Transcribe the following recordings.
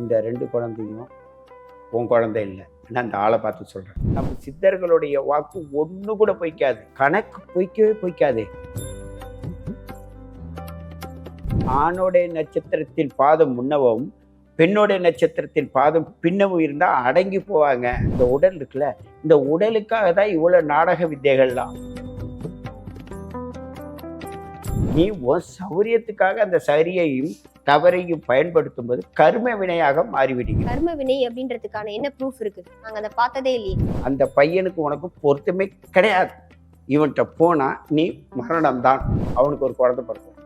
இந்த ரெண்டு குழந்தையும் உன் குழந்தை இல்லை. நான் அந்த ஆளை பார்த்து சொல்கிறேன் நம்ம சித்தர்களுடைய வாக்கு ஒன்று கூட பொய்க்காது. கணக்கு பொய்க்கவே பொய்க்காது. ஆணோடைய நட்சத்திரத்தின் பாதம் முன்னவும் பெண்ணோடைய நட்சத்திரத்தின் பாதம் பின்னவும் இருந்தால் அடங்கி போவாங்க. இந்த உடல் இருக்குல்ல இந்த உடலுக்காக தான் இவ்வளோ நாடக வித்தைகள்லாம். நீ உன் சௌரியத்துக்காக அந்த சரியையும் தவறையும் பயன்படுத்தும் போது கர்ம வினையாக மாறிவிடுங்க கர்ம வினை அப்படின்றதுக்கான என்ன ப்ரூஃப் இருக்கு? நாங்க அதை பார்த்ததே இல்லையே. அந்த பையனுக்கு உனக்கு பொருத்தமே கிடையாது. இவன்கிட்ட போனா நீ மரணம் தான் அவனுக்கு ஒரு குழந்தை பிறக்கும்.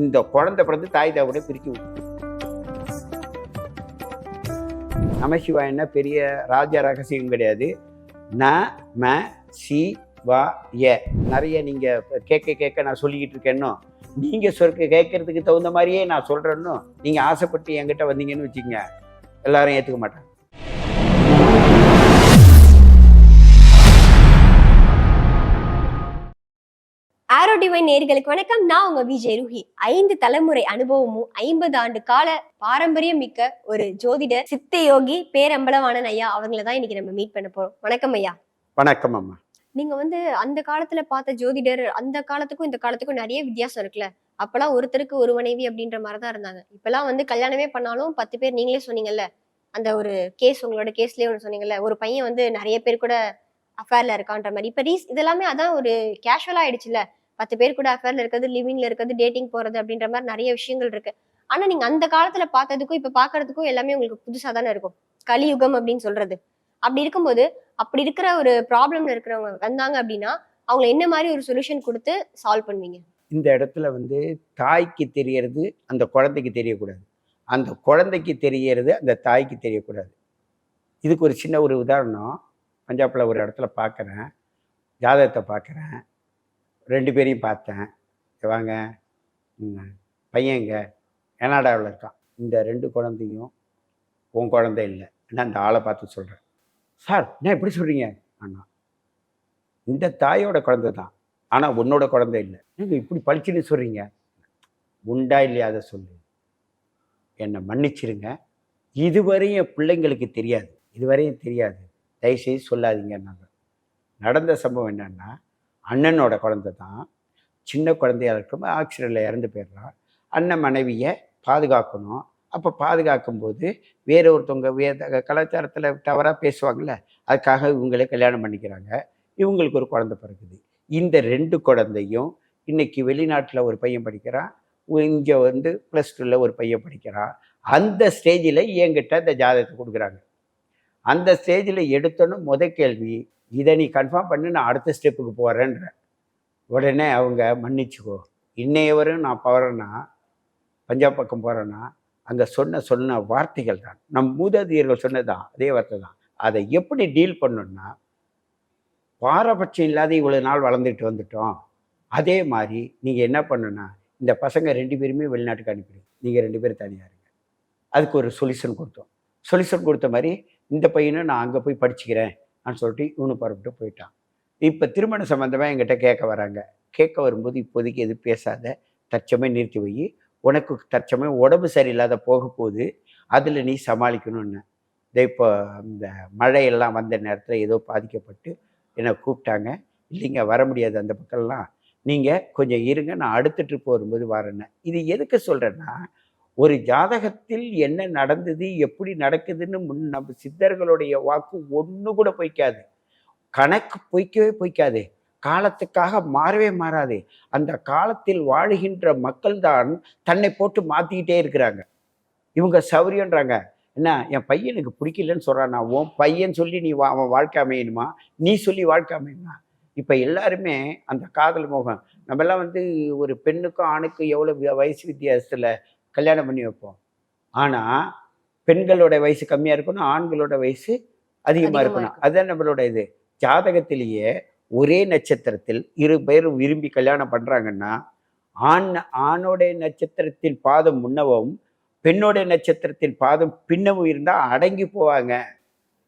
இந்த குழந்தை பிறந்து தாய் தாவோட பிரிக்க விடும் நமசிவாயன்னா பெரிய ராஜ ரகசியம் கிடையாது. ந ம சி வா ஏ நிறைய நீங்க கேட்க கேட்க நான் சொல்லிக்கிட்டு இருக்கேன்னோ நீங்க சொற்க கேட்கறதுக்கு தகுந்த மாதிரியே நான் சொல்றேன்னோ நீங்க ஆசைப்பட்டு என்கிட்ட வந்தீங்கன்னு வச்சுக்கங்க. எல்லாரும் ஏத்துக்க மாட்டாங்க. ஆரோ டிவைன் நேர்களுக்கு வணக்கம். நான் உங்க விஜய் ருஹி. ஐந்து தலைமுறை அனுபவமும் ஐம்பது ஆண்டு கால பாரம்பரியம் மிக்க ஒரு ஜோதிடர் சித்த யோகி பேரம்பலவாணன் ஐயா அவங்கள தான் இன்னைக்கு நம்ம மீட் பண்ண போறோம். வணக்கம் ஐயா. வணக்கம் அம்மா. நீங்க வந்து அந்த காலத்துல பார்த்த ஜோதிடர் அந்த காலத்துக்கும் இந்த காலத்துக்கும் நிறைய வித்தியாசம் இருக்குல்ல. அப்பெல்லாம் ஒருத்தருக்கு ஒரு மனைவி அப்படின்ற மாதிரி தான் இருந்தாங்க. இப்பெல்லாம் வந்து கல்யாணமே பண்ணாலும் பத்து பேர் நீங்களே சொன்னீங்கல்ல. அந்த ஒரு கேஸ் உங்களோட கேஸ்லயே ஒன்று சொன்னீங்கல்ல. ஒரு பையன் வந்து நிறைய பேர் கூட அஃபேர்ல இருக்கான்ற மாதிரி. இப்ப ரீஸ் இதெல்லாமே அதான் ஒரு கேஷுவலா ஆயிடுச்சுல பத்து பேர் கூட அஃபேர்ல இருக்கிறது லிவிங்ல இருக்கிறது டேட்டிங் போறது அப்படின்ற மாதிரி நிறைய விஷயங்கள் இருக்கு. ஆனா நீங்க அந்த காலத்துல பார்த்ததுக்கும் இப்ப பாக்குறதுக்கும் எல்லாமே உங்களுக்கு புதுசா தானே இருக்கும். கலியுகம் அப்படின்னு சொல்றது. அப்படி இருக்கும்போது அப்படி இருக்கிற ஒரு ப்ராப்ளம்ல இருக்கிறவங்க வந்தாங்க அப்படின்னா அவங்க என்ன மாதிரி ஒரு சொல்யூஷன் கொடுத்து சால்வ் பண்ணுவீங்க? இந்த இடத்துல வந்து தாய்க்கு தெரியறது அந்த குழந்தைக்கு தெரியக்கூடாது. அந்த குழந்தைக்கு தெரியறது அந்த தாய்க்கு தெரியக்கூடாது. இதுக்கு ஒரு சின்ன ஒரு உதாரணம். பஞ்சாபில் ஒரு இடத்துல பார்க்குறேன் ஜாதகத்தை பார்க்குறேன் ரெண்டு பேரையும் பார்த்தேன். வாங்க. பையங்க கனடாவில் இருக்கான். இந்த ரெண்டு குழந்தையும் உன் குழந்தை இல்லை. நான் அந்த ஆளை பார்த்து சொல்கிறேன் சார் என்ன எப்படி சொல்கிறீங்க அண்ணா. இந்த தாயோட குழந்தை தான். ஆனால் உன்னோட குழந்தை இல்லை. நீங்கள் இப்படி பழிச்சுன்னு சொல்கிறீங்க உண்டா இல்லையா? அதை சொல்லு. என்னை மன்னிச்சிருங்க. இதுவரையும் என் பிள்ளைங்களுக்கு தெரியாது. இதுவரையும் தெரியாது. தயவுசெய்து சொல்லாதீங்க நாங்கள் நடந்த சம்பவம் என்னன்னா அண்ணனோட குழந்தை தான். சின்ன குழந்தையா இருக்கும்போது ஆக்சிடெண்ட்டில் இறந்து போயிடுறான். அண்ணன் மனைவியை பாதுகாக்கணும். அப்போ பாதுகாக்கும் போது வேற ஒருத்தவங்க வே கலாச்சாரத்தில் தவறாக பேசுவாங்கள்ல அதுக்காக இவங்களே கல்யாணம் பண்ணிக்கிறாங்க. இவங்களுக்கு ஒரு குழந்தை பிறகுது இந்த ரெண்டு குழந்தையும் இன்னைக்கு வெளிநாட்டில் ஒரு பையன் படிக்கிறான் இங்கே வந்து ப்ளஸ் டூவில் ஒரு பையன் படிக்கிறான். அந்த ஸ்டேஜில் என்கிட்ட இந்த ஜாதகத்தை கொடுக்குறாங்க. அந்த ஸ்டேஜில் எடுத்தோன்னு முத கேள்வி இதை நீ கன்ஃபார்ம் பண்ணி நான் அடுத்த ஸ்டெப்புக்கு போகிறேன்ற உடனே அவங்க மன்னிச்சுக்கோ. இன்னைய வரும் நான் போகிறேன்னா பஞ்சாப் பக்கம் போகிறேன்னா அங்கே சொன்ன சொன்ன வார்த்தைகள் தான். நம் மூதாதையர்கள் சொன்னதான் அதே வார்த்தை தான். அதை எப்படி டீல் பண்ணணும்னா பாரபட்சம் இல்லாத இவ்வளோ நாள் வளர்ந்துட்டு வந்துட்டோம். அதே மாதிரி நீங்கள் என்ன பண்ணுன்னா இந்த பசங்க ரெண்டு பேருமே வெளிநாட்டுக்கு அனுப்பிடுங்க நீங்கள் ரெண்டு பேரும் தனியாக இருங்க. அதுக்கு ஒரு சொல்யூஷன் கொடுத்தோம். சொல்யூஷன் கொடுத்த மாதிரி இந்த பையனும் நான் அங்கே போய் படிச்சுக்கிறேன் அப்படின்னு சொல்லிட்டு இவனு பரப்பிட்டு போயிட்டான். இப்போ திருமண சம்மந்தமாக என்கிட்ட கேட்க வராங்க. கேட்க வரும்போது இப்போதைக்கு எதுவும் பேசாத. தற்சமயம் நிறுத்தி வை. உனக்கு தற்சமயம் உடம்பு சரியில்லாத போக போகுது அதில் நீ சமாளிக்கணும்னு. இதை இப்போ இந்த மழையெல்லாம் வந்த நேரத்தில் ஏதோ பாதிக்கப்பட்டு என்னை கூப்பிட்டாங்க இல்லைங்க வர முடியாது அந்த பக்கம்லாம். நீங்கள் கொஞ்சம் இருங்க நான் அடுத்த ட்ரிப் வரும்போது வரேன்னு. இது எதுக்கு சொல்கிறேன்னா ஒரு ஜாதகத்தில் என்ன நடந்தது எப்படி நடக்குதுன்னு முன் நம்ம சித்தர்களுடைய வாக்கு ஒன்று கூட பொய்க்காது. கணக்கு பொய்க்கவே பொய்க்காது. காலத்துக்காக மாறவே மாறாது. அந்த காலத்தில் வாழுகின்ற மக்கள் தான் தன்னை போட்டு மாற்றிக்கிட்டே இருக்கிறாங்க. இவங்க சௌரியன்றாங்க என்ன என் பையனுக்கு பிடிக்கலன்னு சொல்கிறான் உன் பையன் சொல்லி நீ வா- அவன் வாழ்க்கை அமையணுமா? நீ சொல்லி வாழ்க்கை அமையணுமா? இப்போ எல்லாருமே அந்த காதல் மோகம். நம்மெல்லாம் வந்து ஒரு பெண்ணுக்கும் ஆணுக்கும் எவ்வளோ வயசு வித்தியாசத்தில் கல்யாணம் பண்ணி வைப்போம். ஆனால் பெண்களோட வயசு கம்மியாக இருக்கணும் ஆண்களோட வயசு அதிகமாக அதிகமா இருக்கணும். இருக்கணும். அதுதான் நம்மளோட இது. ஜாதகத்திலேயே ஒரே நட்சத்திரத்தில் இரு பேரும் விரும்பி கல்யாணம் பண்ணுறாங்கன்னா ஆண் ஆணோடைய நட்சத்திரத்தின் பாதம் முன்னவும் பெண்ணோடைய நட்சத்திரத்தின் பாதம் பின்னவும் இருந்தால் அடங்கி போவாங்க.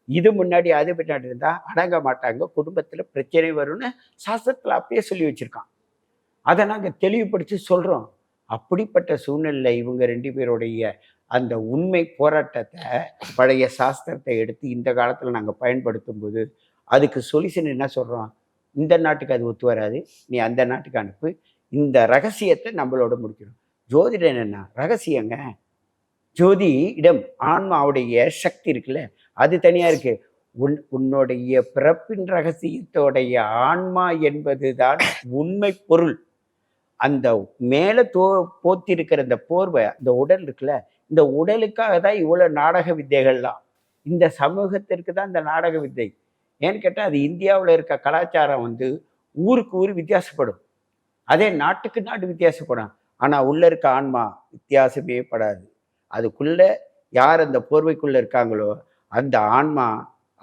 இது முன்னாடி அது பின்னாடி இருந்தால் அடங்க மாட்டாங்க. குடும்பத்தில் பிரச்சனை வரும்னு சாஸ்திரத்தில் அப்படியே சொல்லி வச்சுருக்கான். அதை நாங்கள் தெளிவுபடுத்தி சொல்கிறோம் அப்படிப்பட்ட சூழ்நிலை இவங்க ரெண்டு பேருடைய அந்த உண்மை போராட்டத்தை பழைய சாஸ்திரத்தை எடுத்து இந்த காலத்தில் நாங்கள் பயன்படுத்தும் போது அதுக்கு சொல்யூஷன் என்ன சொல்கிறோம் இந்த நாட்டுக்கு அது ஒத்து வராது. நீ அந்த நாட்டுக்கு அனுப்பு. இந்த ரகசியத்தை நம்மளோட முடிக்கணும். ஜோதிடம் என்னென்னா ரகசியங்க. ஜோதி இடம் ஆன்மாவுடைய சக்தி இருக்குல்ல அது தனியாக இருக்கு. உன் உன்னுடைய பிறப்பின் ரகசியத்தோடைய ஆன்மா என்பதுதான் உண்மை பொருள். அந்த மேலே தோ போத்திருக்கிற அந்த போர்வை அந்த உடல் இருக்குல்ல இந்த உடலுக்காக தான் இவ்வளோ நாடக வித்தைகள்லாம். இந்த சமூகத்திற்கு தான் இந்த நாடக வித்தை. ஏன்னு கேட்டால் அது இந்தியாவில் இருக்க கலாச்சாரம் வந்து ஊருக்கு ஊர் வித்தியாசப்படும். அதே நாட்டுக்கு நாடு வித்தியாசப்படும். ஆனால் உள்ளே இருக்க ஆன்மா வித்தியாசமே படாது. அதுக்குள்ளே யார் அந்த போர்வைக்குள்ளே இருக்காங்களோ அந்த ஆன்மா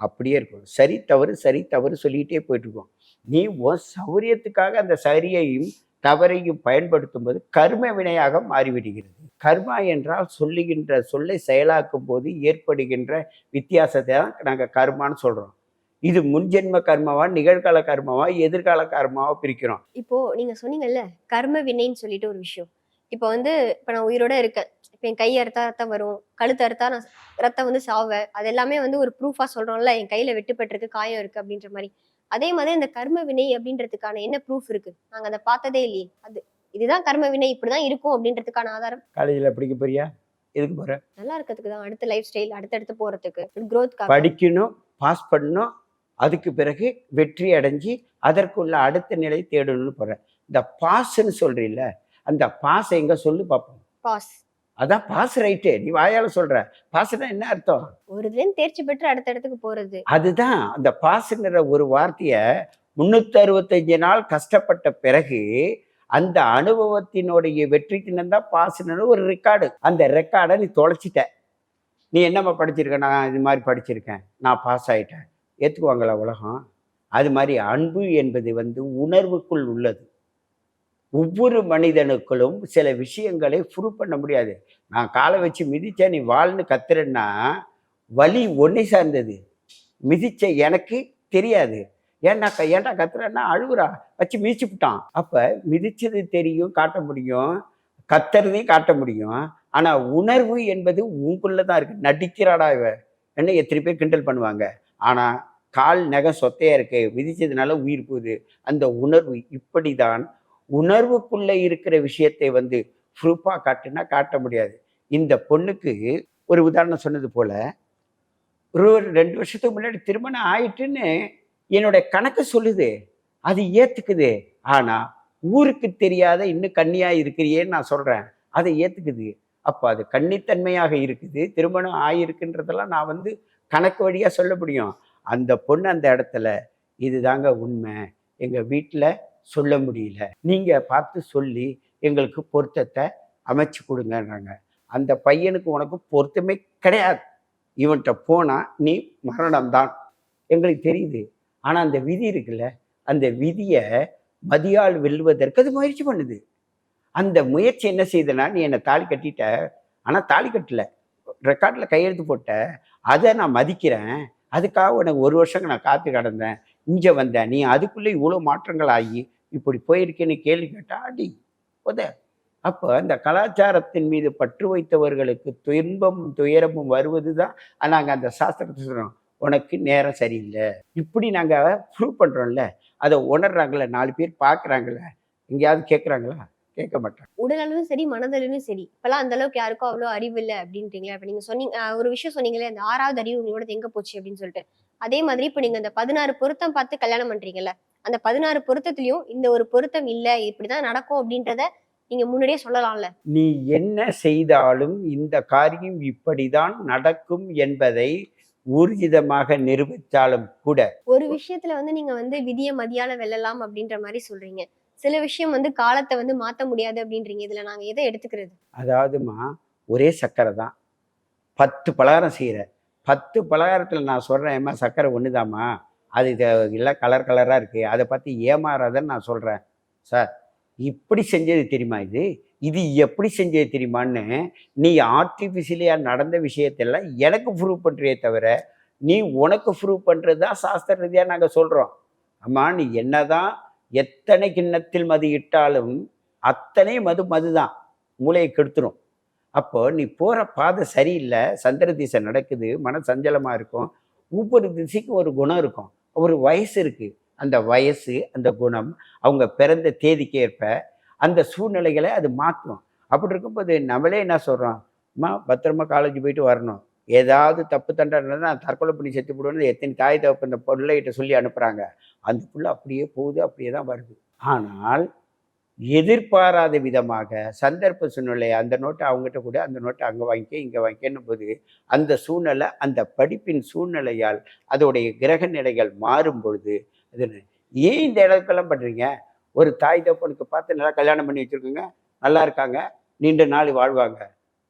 அப்படியே இருக்கும். சரி தவறு சரி தவறு சொல்லிக்கிட்டே போயிட்டுருக்கோம். நீ உன் சௌரியத்துக்காக அந்த சரியையும் தவறையும் பயன்படுத்தும் போது கர்ம வினையாக மாறிவிடுகிறது. கர்மா என்றால் சொல்லுகின்ற சொல்லை செயலாக்கும் போது ஏற்படுகின்ற வித்தியாசத்தை தான் நாங்கள் கர்மான்னு சொல்கிறோம் இது முன்ஜென்ம கர்மாவா நிகழ்கால கர்மாவா எதிர்கால கர்மாவா பிரிக்கிறோம். இப்போ நீங்க சொன்னீங்கல்ல கர்ம வினைன்னு சொல்லிட்டு ஒரு விஷயம். இப்போ வந்து இப்போ நான் உயிரோட இருக்கேன். இப்போ என் கை அறுத்தா ரத்தம் வரும். கழுத்து அறுத்தா நான் ரத்தம் வந்து சாவேன் அது எல்லாமே வந்து ஒரு ப்ரூஃபா சொல்றோம்ல என் கையில வெட்டுப்பட்டிருக்கு காயம் இருக்கு அப்படின்ற மாதிரி. அதே மாதிரி அந்த கர்ம வினை அப்படின்றதுக்கான என்ன ப்ரூஃப் இருக்கு? நாங்க அதை பார்த்ததே இல்லையே. அது இதுதான் கர்ம வினை இப்படிதான் இருக்கும் அப்படின்றதுக்கான ஆதாரம். காலேஜில் படிக்க போறியா? எதுக்கு போற? நல்லா இருக்கிறதுக்கு தான் அடுத்த லைஃப் ஸ்டைல் அடுத்தடுத்து போறதுக்கு. Growth படிக்கணும் பாஸ் பண்ணணும் அதுக்கு பிறகு வெற்றி அடைஞ்சு அதற்குள்ள அடுத்த நிலை தேடணும்னு போகிறேன் இந்த பாஸ்ன்னு சொல்றீல்ல அந்த பாஸ் எங்க சொல்லு பார்ப்போம் பாஸ். அதான் பாஸ் ரைட்டு நீ வாயால சொல்ற. பாஸ்னா என்ன அர்த்தம்? ஒரு இதுல தேர்ச்சி பெற்று அடுத்த இடத்துக்கு போறது. அதுதான் அந்த பாஸ்ங்கிற ஒரு வார்த்தையை முன்னூத்தி அறுபத்தஞ்சு நாள் கஷ்டப்பட்ட பிறகு அந்த அனுபவத்தினுடைய வெற்றிக்கு தான் பாஸ்னு ஒரு ரெக்கார்டு அந்த ரெக்கார்டை நீ தொலைச்சிட்ட. நீ என்னம்மா படிச்சிருக்க? நான் இது மாதிரி படிச்சிருக்கேன். நான் பாஸ் ஆயிட்டேன். ஏற்றுக்குவாங்களா உலகம்? அது மாதிரி அன்பு என்பது வந்து உணர்வுக்குள் உள்ளது. ஒவ்வொரு மனிதனுக்குள்ளும் சில விஷயங்களை ப்ரூவ் பண்ண முடியாது. நான் காலை வச்சு மிதித்தேன் நீ வாழ்னு கத்துறேன்னா வலி ஒன்றை சார்ந்தது. மிதிச்ச எனக்கு தெரியாது. ஏன்டா க- ஏன்டா கத்துறேன்னா அழுகுறா வச்சு மிதிச்சு விட்டான். அப்போ மிதிச்சது தெரியும் காட்ட முடியும். கத்துறதையும் காட்ட முடியும். ஆனால் உணர்வு என்பது உங்களுக்குள்ள தான் இருக்குது நடிக்கிறாடா இவ? என்ன எத்தனை பேர் கிண்டல் பண்ணுவாங்க. ஆனால் கால் நகம் சொத்தையாக இருக்கு விதிச்சதுனால உயிர் போகுது. அந்த உணர்வு இப்படி தான் உணர்வுக்குள்ளே இருக்கிற விஷயத்தை வந்து ப்ரூஃபாக காட்டுனா காட்ட முடியாது. இந்த பொண்ணுக்கு ஒரு உதாரணம் சொன்னது போல் ஒரு ஒரு ரெண்டு வருஷத்துக்கு முன்னாடி திருமணம் ஆயிட்டுன்னு என்னுடைய கணக்கு சொல்லுது. அது ஏற்றுக்குது ஆனால் ஊருக்கு தெரியாத இன்னும் கண்ணியாக இருக்கிறியேன்னு நான் சொல்கிறேன் அதை ஏற்றுக்குது அப்போ அது கன்னித்தன்மையாக இருக்குது. திருமணம் ஆகியிருக்குன்றதெல்லாம் நான் வந்து கணக்கு வழியாக சொல்ல முடியும். அந்த பொண்ணு அந்த இடத்துல இதுதாங்க உண்மை. எங்கள் வீட்டில் சொல்ல முடியல. நீங்கள் பார்த்து சொல்லி எங்களுக்கு பொருத்தத்தை அமைச்சு கொடுங்கன்றாங்க அந்த பையனுக்கு உனக்கு பொருத்தமே கிடையாது. இவன்கிட்ட போனால் நீ மரணம்தான். எங்களுக்கு தெரியுது. ஆனால் அந்த விதி இருக்குல்ல அந்த விதியை மதியால் வெல்வதற்கு அது முயற்சி பண்ணுது. அந்த முயற்சி என்ன செய்தனா நீ என்னை தாலி கட்டிட்ட. ஆனால் தாலி கட்டல. ரெக்கார்டில் கையெழுத்து போட்ட. அதை நான் மதிக்கிறேன். அதுக்காக உனக்கு ஒரு வருஷம் நான் காத்து கடந்தேன். இங்கே வந்தேன் நீ அதுக்குள்ளே இவ்வளோ மாற்றங்கள் ஆகி இப்படி போயிருக்கேன்னு கேள்வி கேட்டா அடி உத. அப்போ அந்த கலாச்சாரத்தின் மீது பற்று வைத்தவர்களுக்கு துன்பமும் துயரமும் வருவது தான் நாங்கள் அந்த சாஸ்திரத்தை சொல்கிறோம் உனக்கு நேரம் சரியில்லை. இப்படி நாங்கள் ப்ரூவ் பண்ணுறோம்ல அதை உணர்றாங்களே நாலு பேர் பார்க்குறாங்களே எங்கேயாவது கேட்குறாங்களா? கேட்க மாட்டாங்க. உடல் அளவும் சரி மனதளவும் சரி. இப்பெல்லாம் அந்த அளவுக்கு யாருக்கும் அவ்வளவு அறிவு இல்லை அப்படின்றீங்களா இப்ப நீங்க சொன்னீங்க ஒரு விஷயம் சொன்னீங்களே அந்த ஆறாவது அறிவு உங்களோட எங்க போச்சு அப்படின்னு சொல்லிட்டு. அதே மாதிரி இப்ப நீங்க அந்த பதினாறு பொருத்தம் பார்த்து கல்யாணம் பண்றீங்கல்ல அந்த பதினாறு பொருத்தத்திலயும் இந்த ஒரு பொருத்தம் இல்ல இப்படிதான் நடக்கும் அப்படின்றத நீங்க முன்னாடியே சொல்லலாம்ல. நீ என்ன செய்தாலும் இந்த காரியம் இப்படிதான் நடக்கும் என்பதை ஊர்ஜிதமாக நிரூபித்தாலும் கூட ஒரு விஷயத்துல வந்து நீங்க வந்து விதிய மதியால வெல்லலாம் அப்படின்ற மாதிரி சொல்றீங்க. சில விஷயம் வந்து காலத்தை வந்து மாற்ற முடியாது அப்படின்றீங்க. இதில் நாங்கள் எதை எடுத்துக்கிறது? அதாவதுமா ஒரே சர்க்கரை தான். பத்து பலகாரம் செய்கிற பத்து பலகாரத்தில் நான் சொல்கிறேன் ஏமா சர்க்கரை ஒன்றுதாம்மா அது இது எல்லாம் கலர் கலராக இருக்குது அதை பற்றி ஏமாறாதன்னு நான் சொல்கிறேன் சார் இப்படி செஞ்சது தெரியுமா இது? இது எப்படி செஞ்சது தெரியுமான்னு நீ ஆர்டிஃபிஷியலியாக நடந்த விஷயத்தெல்லாம் எனக்கு ப்ரூவ் பண்ணுறியே தவிர நீ உனக்கு ப்ரூவ் பண்ணுறது தான் சாஸ்திர ரீதியாக நாங்கள் சொல்கிறோம் அம்மா நீ என்ன தான் எத்தனை கிண்ணத்தில் மது இட்டாலும் அத்தனை மது மதுதான். மூளையை கெடுத்துரும். அப்போ நீ போற பாதை சரியில்லை சந்திர திசை நடக்குது மன சஞ்சலமா இருக்கும். ஒவ்வொரு திசைக்கும் ஒரு குணம் இருக்கும். ஒரு வயசு இருக்கு. அந்த வயசு அந்த குணம் அவங்க பிறந்த தேதிக்கு ஏற்ப அந்த சூழ்நிலைகளை அது மாற்றும். அப்படி இருக்கும்போது நம்மளே என்ன சொல்றோம்? அம்மா பத்திரமா காலேஜ் போயிட்டு வரணும். ஏதாவது தப்பு தண்டனை நான் தற்கொலை பண்ணி செத்து போடுவேன்னு எத்தனை தாய் தப்பு இந்த பிள்ளைகிட்ட சொல்லி அனுப்புகிறாங்க அந்த புள்ள அப்படியே போகுது அப்படியே தான் வருது. ஆனால் எதிர்பாராத விதமாக சந்தர்ப்ப சூழ்நிலை அந்த நோட்டை அவங்ககிட்ட கூட அந்த நோட்டை அங்கே வாங்கிக்க இங்கே வாங்கிக்கணும் போது அந்த சூழ்நிலை அந்த படிப்பின் சூழ்நிலையால் அதோடைய கிரக நிலைகள் மாறும் பொழுது அது ஏன் இந்த இடத்துக்கெல்லாம் பண்ணுறீங்க ஒரு தாய் தப்பனுக்கு பார்த்து நல்லா கல்யாணம் பண்ணி வச்சுருக்கோங்க நல்லா இருக்காங்க நீண்ட நாள் வாழ்வாங்க.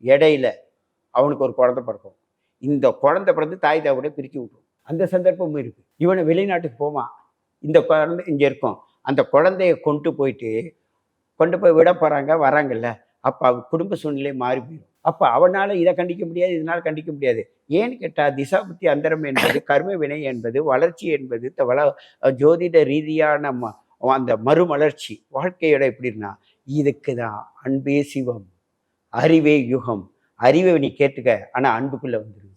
இடையில அவனுக்கு ஒரு குழந்தை பிறக்கும். இந்த குழந்தை பிறந்து தாய் தாவோட பிரித்து விட்டுரும். அந்த சந்தர்ப்பமும் இருக்கு. இவனை வெளிநாட்டுக்கு போவான் இந்த குழந்தை இங்கே இருக்கும். அந்த குழந்தைய கொண்டு போயிட்டு கொண்டு போய் விட போகிறாங்க வராங்கல்ல. அப்போ அவ குடும்ப சூழ்நிலை மாறி போயிடும் அப்போ அவனால் இதை கண்டிக்க முடியாது இதனால் கண்டிக்க முடியாது. ஏன்னு கேட்டால் திசாபுத்தி அந்தரம் என்பது கர்ம வினை என்பது வளர்ச்சி என்பது த- வள ஜோதிட ரீதியான ம அந்த மறுமலர்ச்சி வாழ்க்கையோட எப்படின்னா இதுக்கு தான் அன்பே சிவம். அறிவே யுகம். அறிவை நீ கேட்டுக்க. ஆனால் அன்புக்குள்ளே வந்துடும்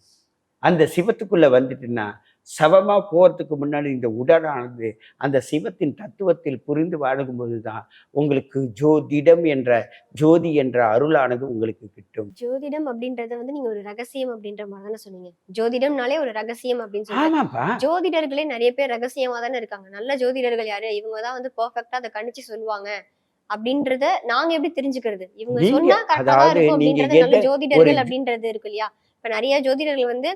அந்த சிவத்துக்குள்ளே வந்துட்டுன்னா சவமாக போகிறதுக்கு முன்னாடி இந்த உடலானது அந்த சிவத்தின் தத்துவத்தில் புரிந்து வாழும்போது தான் உங்களுக்கு ஜோதிடம் என்ற ஜோதி என்ற அருளானது உங்களுக்கு கிட்டும். ஜோதிடம் அப்படின்றத வந்து நீங்க ஒரு ரகசியம் அப்படின்ற மாதிரி தானே சொன்னீங்க. ஜோதிடம்னாலே ஒரு ரகசியம் அப்படின்னு சொல்லுவாங்க ஜோதிடர்களே நிறைய பேர் ரகசியமா தானே இருக்காங்க. நல்ல ஜோதிடர்கள் யாரு? இவங்க தான் வந்து பெர்ஃபெக்ட்டா அதை கணிச்சு சொல்லுவாங்க. அப்படின்றத நாங்க எப்படி தெரிஞ்சுக்கிறது? இவங்க சொன்னா கரெக்டா இருக்கும் அப்படின்றது நல்ல ஜோதிடர்கள் அப்படின்றது இருக்கு இல்லையா? இப்ப நிறைய ஜோதிடர்கள் வந்து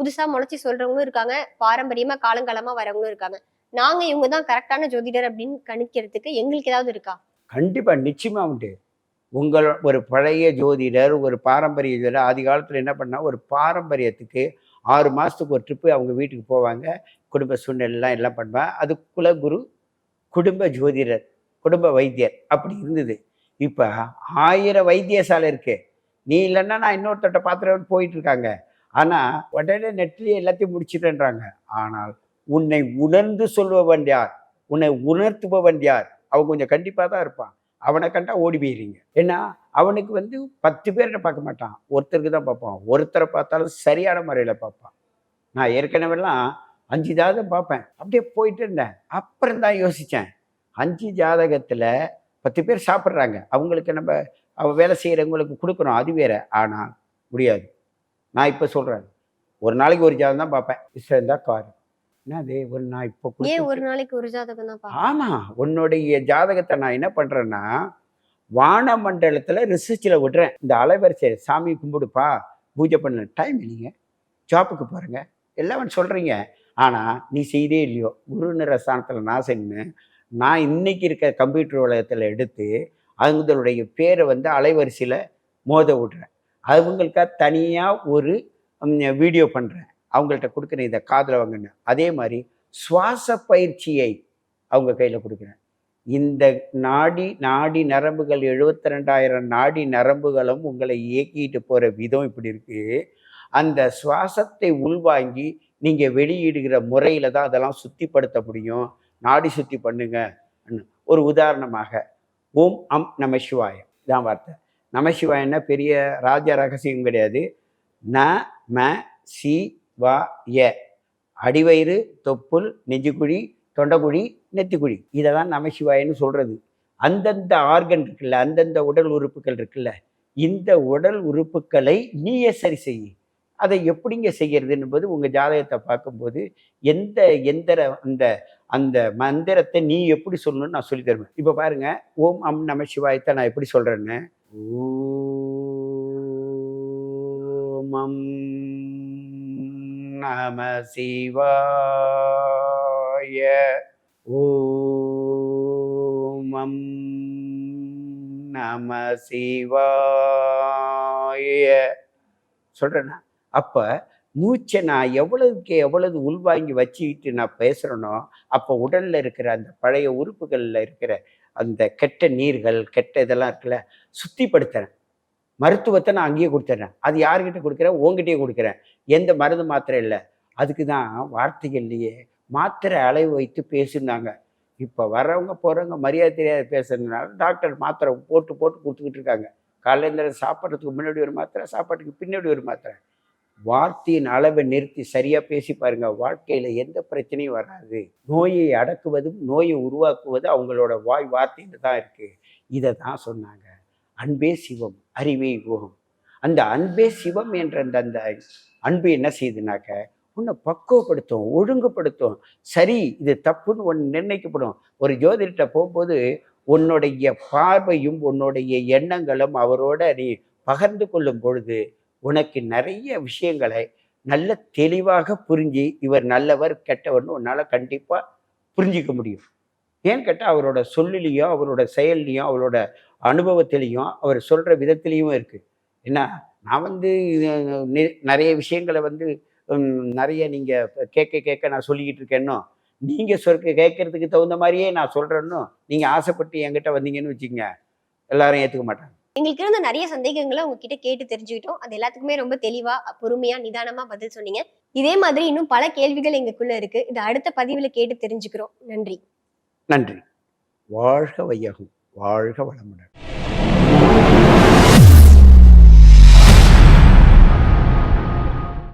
புதுசா முளைச்சி சொல்றவங்களும் இருக்காங்க. பாரம்பரியமா காலங்காலமா வரவங்களும் இருக்காங்க. நாங்க இவங்க தான் கரெக்டான ஜோதிடர் அப்படின்னு கணிக்கிறதுக்கு எங்களுக்கு ஏதாவது இருக்கா? கண்டிப்பா நிச்சயமா உண்டு. உங்கள் ஒரு பழைய ஜோதிடர் ஒரு பாரம்பரிய ஜோதிடர் ஆதி காலத்தில் என்ன பண்ணா ஒரு பாரம்பரியத்துக்கு ஆறு மாதத்துக்கு ஒரு ட்ரிப்பு அவங்க வீட்டுக்கு போவாங்க. குடும்ப சூழ்நிலைலாம் எல்லாம் பண்ணுவாங்க அது குலகுரு குடும்ப ஜோதிடர் குடும்ப வைத்தியர் அப்படி இருந்தது. இப்போ ஆயிரம் வைத்தியசாலை இருக்கு. நீ இல்லைன்னா நான் இன்னொருத்தட்ட பாத்திரம் போயிட்டு இருக்காங்க. ஆனால் உடனே நெட்லேயே எல்லாத்தையும் முடிச்சிட்டேன்றாங்க ஆனால் உன்னை உணர்ந்து சொல்பவன் யார்? உன்னை உணர்த்துபவன் யார்? அவன் கொஞ்சம் கண்டிப்பாக தான் இருப்பான். அவனை கண்டா ஓடி போயிடுறீங்க ஏன்னா அவனுக்கு வந்து பத்து பேர்கிட்ட பார்க்க மாட்டான். ஒருத்தருக்கு தான் பார்ப்பான். ஒருத்தரை பார்த்தாலும் சரியான முறையில் பார்ப்பான். நான் ஏற்கனவெல்லாம் அஞ்சு ஜாதகம் பார்ப்பேன். அப்படியே போயிட்டு இருந்தேன். அப்புறம் தான் யோசித்தேன் அஞ்சு ஜாதகத்தில் பத்து பேர் சாப்பிட்றாங்க. அவங்களுக்கு நம்ம அவள் வேலை செய்கிறவங்களுக்கு கொடுக்கணும். அது வேற. ஆனால் முடியாது. நான் இப்போ சொல்கிறேன் ஒரு நாளைக்கு ஒரு ஜாதகம் தான் பார்ப்பேன். இஷ்டம் இருந்தால் கார். என்னது? ஒரு நான் இப்போ ஏன் ஒரு நாளைக்கு ஒரு ஜாதகம் தான் பா ஆமா. உன்னுடைய ஜாதகத்தை நான் என்ன பண்றேன்னா வானமண்டலத்துல ரிசர்ச்சில் விடுறேன். இந்த அலைவரிசை சாமி கும்பிடுப்பா பூஜை பண்ண. டைம் இல்லைங்க. ஜாப்புக்கு பாருங்க எல்லாம் சொல்றீங்க. ஆனா நீ செய்தே இல்லையோ? குருநிற ஸ்தானத்துல நான் சென்று நான் இன்னைக்கு இருக்க கம்ப்யூட்டர் உலகத்துல எடுத்து அவங்களுடைய பேரை வந்து அலைவரிசையில மோத விடுறேன். அவங்களுக்கு தனியாக ஒரு வீடியோ பண்ணுறேன் அவங்கள்ட்ட கொடுக்குறேன் இதை காதில் வாங்கினேன். அதே மாதிரி சுவாச பயிற்சியை அவங்க கையில் கொடுக்குறேன். இந்த நாடி நாடி நரம்புகள் எழுபத்தி ரெண்டாயிரம் நாடி நரம்புகளும் உங்களை இயக்கிட்டு போகிற விதம் இப்படி இருக்குது அந்த சுவாசத்தை உள்வாங்கி நீங்கள் வெளியிடுகிற முறையில் தான் அதெல்லாம் சுத்திப்படுத்த முடியும். நாடி சுத்தி பண்ணுங்க. ஒரு உதாரணமாக ஓம் அம் நம சிவாயம் இதான் வார்த்தை. நமசிவாயன்னா பெரிய ராஜ ரகசியம் கிடையாது. ந ம சி வா ய அடிவயிறு தொப்புள் நெஞ்சுக்குழி தொண்டைக்குழி நெத்திக்குழி. இதை தான் நமசிவாயன்னு சொல்கிறது அந்தந்த ஆர்கன் இருக்குல்ல அந்தந்த உடல் உறுப்புகள் இருக்குல்ல இந்த உடல் உறுப்புகளை நீயே சரி செய். அதை எப்படிங்க செய்கிறது என்பது உங்கள் ஜாதகத்தை பார்க்கும்போது எந்த எந்திர அந்த அந்த மந்திரத்தை நீ எப்படி சொல்லணும்னு நான் சொல்லி தருவேன். இப்போ பாருங்கள் ஓம் அம் நம சிவாயத்தை நான் எப்படி சொல்கிறேன்னு ஓமம் நம சிவாய ஓமம் நம சிவாய சொல்கிறேன்னா அப்போ மூச்சை நான் எவ்வளவுக்கு எவ்வளவு உள்வாங்கி வச்சுக்கிட்டு நான் பேசுகிறேனோ அப்போ உடலில் இருக்கிற அந்த பழைய உறுப்புகளில் இருக்கிற அந்த கெட்ட நீர்கள் கெட்ட இதெல்லாம் இருக்குல்ல சுத்திப்படுத்துறேன். மருத்துவத்தை நான் அங்கேயே கொடுத்துட்றேன் அது யார்கிட்ட கொடுக்குறேன்? உங்ககிட்டயே கொடுக்குறேன். எந்த மருந்து மாத்திரை இல்லை. அதுக்கு தான் வார்த்தைகள்லையே மாத்திரை அளவு வைத்து பேசுனாங்க. இப்போ வர்றவங்க போகிறவங்க மரியாதை தெரியாத பேசுறதுனால டாக்டர் மாத்திரை போட்டு போட்டு கொடுத்துக்கிட்டு இருக்காங்க. காலையில் சாப்பிட்றதுக்கு முன்னாடி ஒரு மாத்திரை சாப்பாட்டுக்கு பின்னாடி ஒரு மாத்திரை. வார்த்தையின் அளவை நிறுத்தி சரியாக பேசி பாருங்க. வாழ்க்கையில் எந்த பிரச்சனையும் வராது. நோயை அடக்குவதும் நோயை உருவாக்குவதும் அவங்களோட வாய் வார்த்தையில் தான் இருக்குது இதை தான் சொன்னாங்க. அன்பே சிவம் அறிவே யோகம். அந்த அன்பே சிவம் என்ற அந்த அந்த அன்பு என்ன செய்யுதுனாக்க உன்னை பக்குவப்படுத்தும் ஒழுங்குபடுத்தும். சரி இது தப்புன்னு ஒன்று நிர்ணயிக்கப்படும். ஒரு ஜோதிடர்கிட்ட போகும்போது உன்னுடைய பார்வையும் உன்னுடைய எண்ணங்களும் அவரோட நீ பகிர்ந்து கொள்ளும் பொழுது உனக்கு நிறைய விஷயங்களை நல்ல தெளிவாக புரிஞ்சு இவர் நல்லவர் கெட்டவர்னு உன்னால் கண்டிப்பாக புரிஞ்சிக்க முடியும். ஏன்னு கேட்டால் அவரோட சொல்லிலையும் அவரோட செயல்லையும் அவரோட அனுபவத்திலையும் அவர் சொல்கிற விதத்திலையும் இருக்குது என்ன நான் வந்து நிறைய விஷயங்களை வந்து நிறைய நீங்கள் கேட்க கேட்க நான் சொல்லிக்கிட்டு இருக்கேன்னோ நீங்கள் சொற்க கேட்கறதுக்கு தகுந்த மாதிரியே நான் சொல்கிறேன்னு நீங்கள் ஆசைப்பட்டு என்கிட்ட வந்தீங்கன்னு வச்சுக்கோங்க எல்லாரும் ஏற்றுக்க மாட்டாங்க. எங்களுக்கு இருந்த நிறைய சந்தேகங்களை உங்ககிட்ட கேட்டு தெரிஞ்சுக்கிட்டோம். அது எல்லாத்துக்குமே ரொம்ப தெளிவா பொறுமையா நிதானமா பதில் சொன்னீங்க. இதே மாதிரி இன்னும் பல கேள்விகள் எங்களுக்குள்ள இருக்கு. இது அடுத்த பதிவுல கேட்டு தெரிஞ்சுக்கிறோம். நன்றி. நன்றி. வாழ்க வையகம். வாழ்க வளமுடன்.